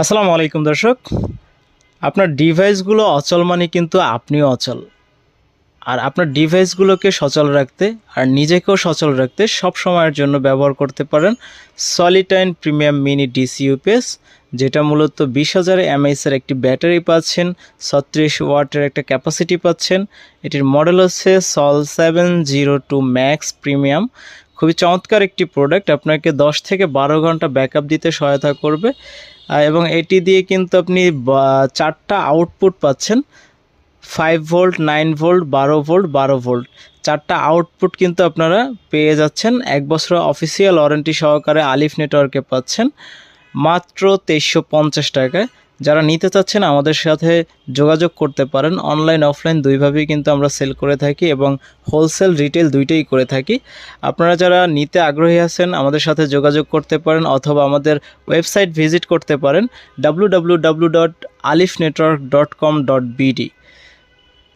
আসসালামু আলাইকুম দর্শক। আপনার ডিভাইসগুলো অচল মানে কিন্তু আপনিও অচল। আর আপনার ডিভাইসগুলোকে সচল রাখতে আর নিজেকেও সচল রাখতে সব সময়ের জন্য ব্যবহার করতে পারেন সলিটাইন প্রিমিয়াম মিনি ডিসি ইউপিএস যেটা মূলত বিশ হাজার এমএইচের একটি ব্যাটারি পাচ্ছেন, ছত্রিশ ওয়াটের একটা ক্যাপাসিটি পাচ্ছেন। এটির মডেল হচ্ছে সল seven zero two max premium খুবই চমৎকার একটি প্রোডাক্ট আপনাকে দশ থেকে বারো ঘণ্টা ব্যাকআপ দিতে সহায়তা করবে। এবং এটি দিয়ে কিন্তু আপনি চারটা আউটপুট পাচ্ছেন। ফাইভ ভোল্ট নাইন ভোল্ট বারো ভোল্ট বারো ভোল্ট চারটা আউটপুট কিন্তু আপনারা পেয়ে যাচ্ছেন। এক বছর অফিসিয়াল ওয়ারেন্টি সহকারে আলিফ নেটওয়ার্কে পাচ্ছেন। মাত্র তেইশশো পঞ্চাশ টাকায়। যারা নিতে চাচ্ছেন আমাদের সাথে যোগাযোগ করতে পারেন। অনলাইন, অফলাইন দুইভাবেই কিন্তু আমরা সেল করে থাকি এবং হোলসেল, রিটেল দুইটাই করে থাকি। আপনারা যারা নিতে আগ্রহী আছেন, আমাদের সাথে যোগাযোগ করতে পারেন অথবা আমাদের ওয়েবসাইট ভিজিট করতে পারেন W W W dot Alif network dot com dot BD